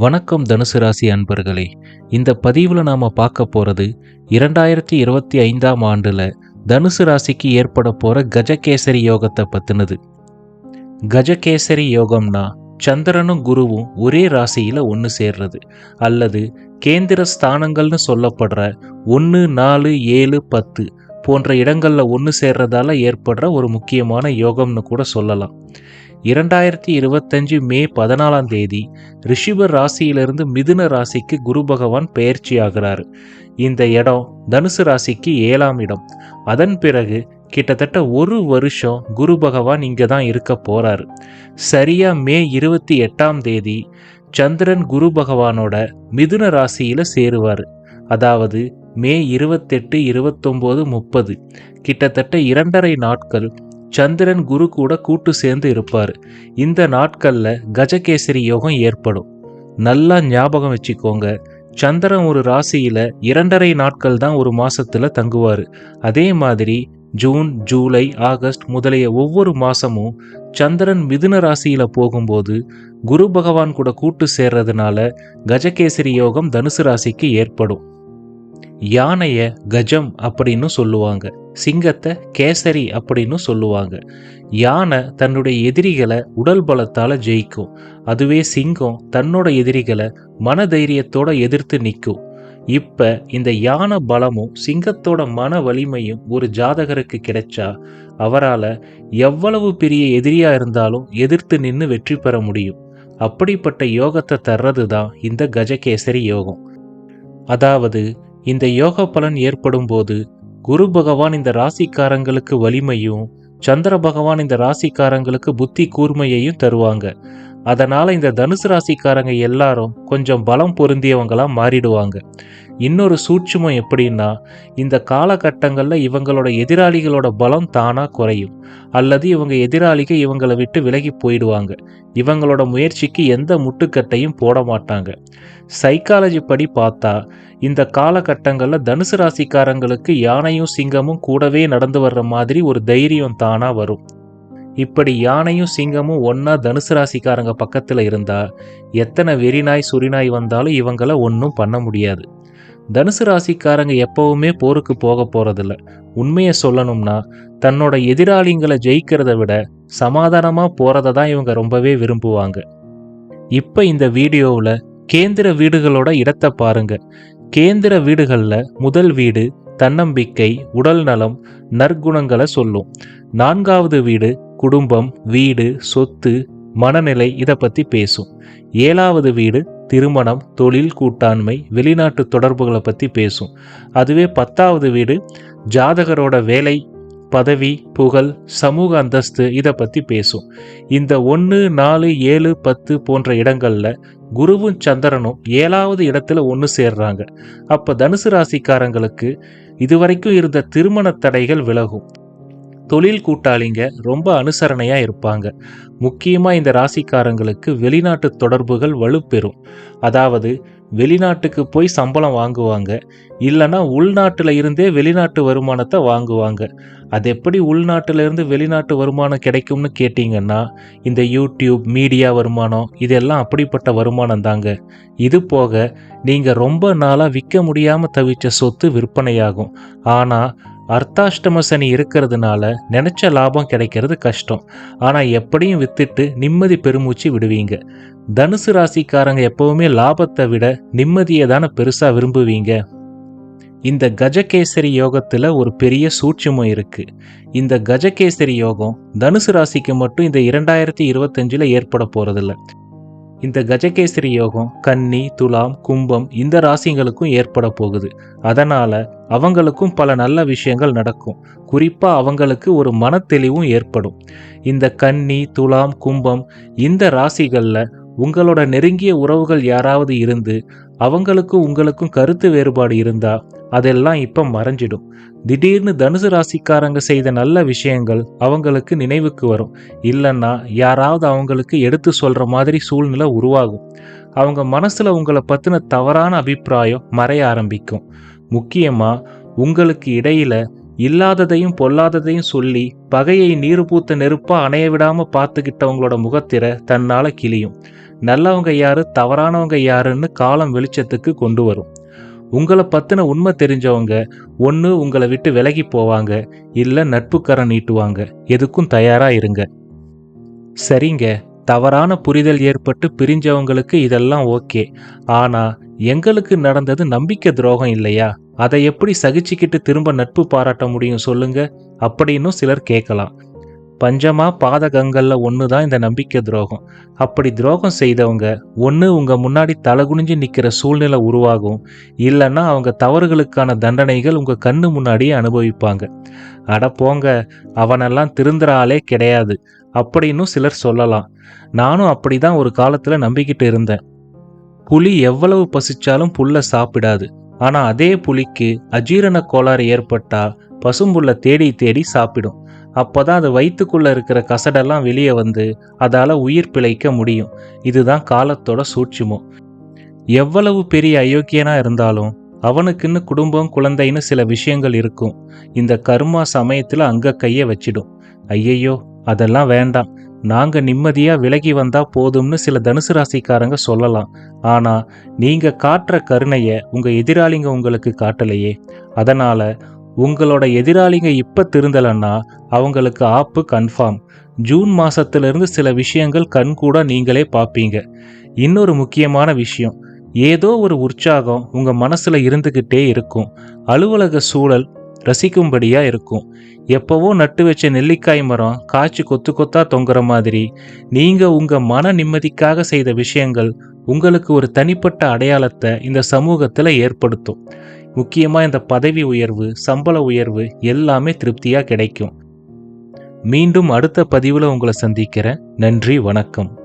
வணக்கம் தனுசு ராசி அன்பர்களே இந்த பதிவில் நாம் பார்க்க போகிறது இரண்டாயிரத்தி இருபத்தி ஐந்தாம் ஆண்டில் தனுசு ராசிக்கு ஏற்பட போகிற கஜகேசரி யோகத்தை பற்றினது கஜகேசரி யோகம்னா சந்திரனும் குருவும் ஒரே ராசியில் ஒன்று சேர்றது அல்லது கேந்திர ஸ்தானங்கள்னு சொல்லப்படுற ஒன்று நாலு ஏழு பத்து போன்ற இடங்களில் ஒன்று சேர்றதால ஏற்படுற ஒரு முக்கியமான யோகம்னு கூட சொல்லலாம். இரண்டாயிரத்தி இருபத்தஞ்சு மே பதினாலாம் தேதி ரிஷிப ராசியிலிருந்து மிதுன ராசிக்கு குரு பகவான் பெயர்ச்சி இந்த இடம் தனுசு ராசிக்கு ஏழாம் இடம். அதன் பிறகு கிட்டத்தட்ட ஒரு வருஷம் குரு பகவான் இங்கே தான் இருக்க போகிறார் சரியா மே இருபத்தி எட்டாம் தேதி சந்திரன் குரு பகவானோட மிதுன ராசியில் சேருவார். அதாவது மே இருபத்தெட்டு இருபத்தொம்போது முப்பது. கிட்டத்தட்ட இரண்டரை நாட்கள் சந்திரன் குரு கூட கூட்டு சேர்ந்து இருப்பார். இந்த நாட்களில் கஜகேசரி யோகம் ஏற்படும். நல்லா ஞாபகம் வச்சுக்கோங்க. சந்திரன் ஒரு ராசியில் இரண்டரை நாட்கள் தான் ஒரு மாசத்துல தங்குவார். அதே மாதிரி ஜூன் ஜூலை ஆகஸ்ட் முதலிய ஒவ்வொரு மாசமும் சந்திரன் மிதுன ராசியில போகும்போது குரு பகவான் கூட கூட்டு சேர்றதுனால கஜகேசரி யோகம் தனுசு ராசிக்கு ஏற்படும். யானையை கஜம் அப்படின்னு சொல்லுவாங்க சிங்கத்தை கேசரி அப்படின்னு சொல்லுவாங்க. யானை தன்னுடைய எதிரிகளை உடல் பலத்தால் ஜெயிக்கும். அதுவே சிங்கம் தன்னோட எதிரிகளை மன தைரியத்தோட எதிர்த்து நிற்கும். இப்போ இந்த யானை பலமும் சிங்கத்தோட மன வலிமையும் ஒரு ஜாதகருக்கு கிடைச்சா அவரால் எவ்வளவு பெரிய எதிரியாக இருந்தாலும் எதிர்த்து நின்று வெற்றி பெற முடியும். அப்படிப்பட்ட யோகத்தை தர்றது தான் இந்த கஜகேசரி யோகம். அதாவது இந்த யோக பலன் ஏற்படும் போது குரு பகவான் இந்த ராசிக்காரங்களுக்கு வலிமையும் சந்திர பகவான் இந்த ராசிக்காரங்களுக்கு புத்தி கூர்மையையும் தருவாங்க. அதனால இந்த தனுசு ராசிக்காரங்க எல்லாரும் கொஞ்சம் பலம் பொருந்தியவங்களா மாறிடுவாங்க. இன்னொரு சூட்சுமம் எப்படின்னா இந்த காலகட்டங்களில் இவங்களோட எதிராளிகளோட பலம் தானா குறையும். அல்லது இவங்க எதிராளிக இவங்களை விட்டு விலகி போயிடுவாங்க. இவங்களோட முயற்சிக்கு எந்த முட்டுக்கட்டையும் போட மாட்டாங்க. சைக்காலஜி படி பார்த்தா இந்த காலகட்டங்களில் தனுசு ராசிக்காரங்களுக்கு யானையும் சிங்கமும் கூடவே நடந்து வர்ற மாதிரி ஒரு தைரியம் தானாக வரும். இப்படி யானையும் சிங்கமும் ஒன்றா தனுசு ராசிக்காரங்க பக்கத்தில் இருந்தால் எத்தனை வெறிநாய் சுரிநாய் வந்தாலும் இவங்கள ஒன்றும் பண்ண முடியாது. தனுசு ராசிக்காரங்க எப்பவுமே போருக்கு போக போகிறதில்ல உண்மையை சொல்லணும்னா தன்னோட எதிராளிங்களை ஜெயிக்கிறத விட சமாதானமாக போகிறத தான் இவங்க ரொம்பவே விரும்புவாங்க. இப்போ இந்த வீடியோவில் கேந்திர வீடுகளோட இடத்தை பாருங்க. கேந்திர வீடுகளில் முதல் வீடு தன்னம்பிக்கை உடல் நலம் நற்குணங்களை சொல்லும். நான்காவது வீடு குடும்பம் வீடு சொத்து மனநிலை இதை பற்றி பேசும். ஏழாவது வீடு திருமணம் தொழில் கூட்டாண்மை வெளிநாட்டு தொடர்புகளை பற்றி பேசும். அதுவே பத்தாவது வீடு ஜாதகரோட வேலை பதவி புகழ் சமூக அந்தஸ்து இதை பற்றி பேசும். இந்த ஒன்று நாலு ஏழு பத்து போன்ற இடங்களில் குருவும் சந்திரனும் ஏழாவது இடத்துல ஒன்று சேர்றாங்க. அப்போ தனுசு ராசிக்காரங்களுக்கு இதுவரைக்கும் இருந்த திருமண தடைகள் விலகும். தொழில் கூட்டாளிங்க ரொம்ப அனுசரணையாக இருப்பாங்க. முக்கியமாக இந்த ராசிக்காரங்களுக்கு வெளிநாட்டு தொடர்புகள் வலுப்பெறும். அதாவது வெளிநாட்டுக்கு போய் சம்பளம் வாங்குவாங்க. இல்லைன்னா உள்நாட்டில் இருந்தே வெளிநாட்டு வருமானத்தை வாங்குவாங்க. அது எப்படி உள்நாட்டில் இருந்து வெளிநாட்டு வருமானம் கிடைக்கும்னு கேட்டிங்கன்னா இந்த யூடியூப் மீடியா வருமானம் இதெல்லாம் அப்படிப்பட்ட வருமானம் தாங்க. இது போக நீங்கள் ரொம்ப நாளாக விற்க முடியாமல் தவிச்ச சொத்து விற்பனையாகும். ஆனால் அர்த்தாஷ்டம சனி இருக்கிறதுனால நினைச்ச லாபம் கிடைக்கிறது கஷ்டம். ஆனால் எப்படியும் வித்துட்டு நிம்மதி பெருமூச்சு விடுவீங்க. தனுசு ராசிக்காரங்க எப்பவுமே லாபத்தை விட நிம்மதியை தானே பெருசாக விரும்புவீங்க. இந்த கஜகேசரி யோகத்தில் ஒரு பெரிய சூட்சமும் இருக்கு. இந்த கஜகேசரி யோகம் தனுசு ராசிக்கு மட்டும் இந்த இரண்டாயிரத்தி இருபத்தஞ்சில் ஏற்பட போகிறதில்ல இந்த கஜகேசரி யோகம் கன்னி துலாம் கும்பம் இந்த ராசிங்களுக்கும் ஏற்பட போகுது. அதனால அவங்களுக்கும் பல நல்ல விஷயங்கள் நடக்கும். குறிப்பாக அவங்களுக்கு ஒரு மனத்தெளிவும் ஏற்படும். இந்த கன்னி துலாம் கும்பம் இந்த ராசிகளில் உங்களோட நெருங்கிய உறவுகள் யாராவது இருந்து அவங்களுக்கும் உங்களுக்கும் கருத்து வேறுபாடு இருந்தா அதெல்லாம் இப்போ மறைஞ்சிடும். திடீர்னு தனுசு ராசிக்காரங்க செய்த நல்ல விஷயங்கள் அவங்களுக்கு நினைவுக்கு வரும். இல்லைன்னா யாராவது அவங்களுக்கு எடுத்து சொல்கிற மாதிரி சூழ்நிலை உருவாகும். அவங்க மனசில் உங்களை பற்றின தவறான அபிப்பிராயம் மறைய ஆரம்பிக்கும். முக்கியமாக உங்களுக்கு இடையில இல்லாததையும் பொல்லாததையும் சொல்லி பகையை நீர் பூத்த நெருப்பாக அணைய விடாமல் பார்த்துக்கிட்டவங்களோட முகத்திர தன்னால் கிளியும் நல்லவங்க யாரு தவறானவங்க யாருன்னு காலம் வெளிச்சத்துக்கு கொண்டு வரும். உங்களை பத்தின உண்மை தெரிஞ்சவங்க ஒன்று உங்களை விட்டு விலகி போவாங்க இல்லை நட்புக்கரம் நீட்டுவாங்க. எதுக்கும் தயாராக இருங்க. சரிங்க. தவறான புரிதல் ஏற்பட்டு பிரிஞ்சவங்களுக்கு இதெல்லாம் ஓகே. ஆனா எங்களுக்கு நடந்தது நம்பிக்கை துரோகம் இல்லையா? அதை எப்படி சகிச்சுக்கிட்டு திரும்ப நட்பு பாராட்ட முடியும் சொல்லுங்க. அப்படின்னு சிலர் கேட்கலாம். பஞ்சமா பாதகங்கள்ல ஒன்று தான் இந்த நம்பிக்கை துரோகம். அப்படி துரோகம் செய்தவங்க ஒன்று உங்க முன்னாடி தலகுனிஞ்சு நிற்கிற சூழ்நிலை உருவாகும். இல்லைன்னா அவங்க தவறுகளுக்கான தண்டனைகள் உங்க கண்ணு முன்னாடியே அனுபவிப்பாங்க. அட போங்க அவனெல்லாம் திருந்துற ஆளே கிடையாது. அப்படின்னு சிலர் சொல்லலாம். நானும் அப்படிதான் ஒரு காலத்துல நம்பிக்கிட்டு இருந்தேன். புலி எவ்வளவு பசிச்சாலும் புல்ல சாப்பிடாது. ஆனா அதே புலிக்கு அஜீரண கோளாறு ஏற்பட்டா பசும்புல்ல தேடி தேடி சாப்பிடும். அப்போதான் அது வயிற்றுக்குள்ள இருக்கிற கசடெல்லாம் வெளியே வந்து அதால உயிர் பிழைக்க முடியும். இதுதான் காலத்தோட சூட்சுமம். எவ்வளவு பெரிய அயோக்கியனா இருந்தாலும் அவனுக்குன்னு குடும்பம் குழந்தைன்னு சில விஷயங்கள் இருக்கும். இந்த கர்மா சமயத்துல அங்க கைய வச்சிடும். ஐயையோ அதெல்லாம் வேண்டாம். நாங்க நிம்மதியா விலகி வந்தா போதும்னு சில தனுசு ராசிக்காரங்க சொல்லலாம். ஆனா நீங்க காட்டுற கருணைய உங்க எதிராளிங்க உங்களுக்கு காட்டலையே. அதனால உங்களோட எதிராளிங்க இப்ப திருந்தலன்னா அவங்களுக்கு ஆப்பு கன்ஃபார்ம் ஜூன் மாசத்திலிருந்து சில விஷயங்கள் கண்கூட நீங்களே பார்ப்பீங்க. இன்னொரு முக்கியமான விஷயம் ஏதோ ஒரு உற்சாகம் உங்க மனசுல இருந்துகிட்டே இருக்கும். அலுவலக சூழல் ரசிக்கும்படியாக இருக்கும். எப்போவோ நட்டு வச்ச நெல்லிக்காய் மரம் காய்ச்சி கொத்து கொத்தா தொங்குற மாதிரி நீங்கள் உங்கள் மன நிம்மதிக்காக செய்த விஷயங்கள் உங்களுக்கு ஒரு தனிப்பட்ட அடையாளத்தை இந்த சமூகத்தில் ஏற்படுத்தும். முக்கியமாக இந்த பதவி உயர்வு சம்பள உயர்வு எல்லாமே திருப்தியாக கிடைக்கும். மீண்டும் அடுத்த பதிவில் உங்களை சந்திக்கிறேன். நன்றி வணக்கம்.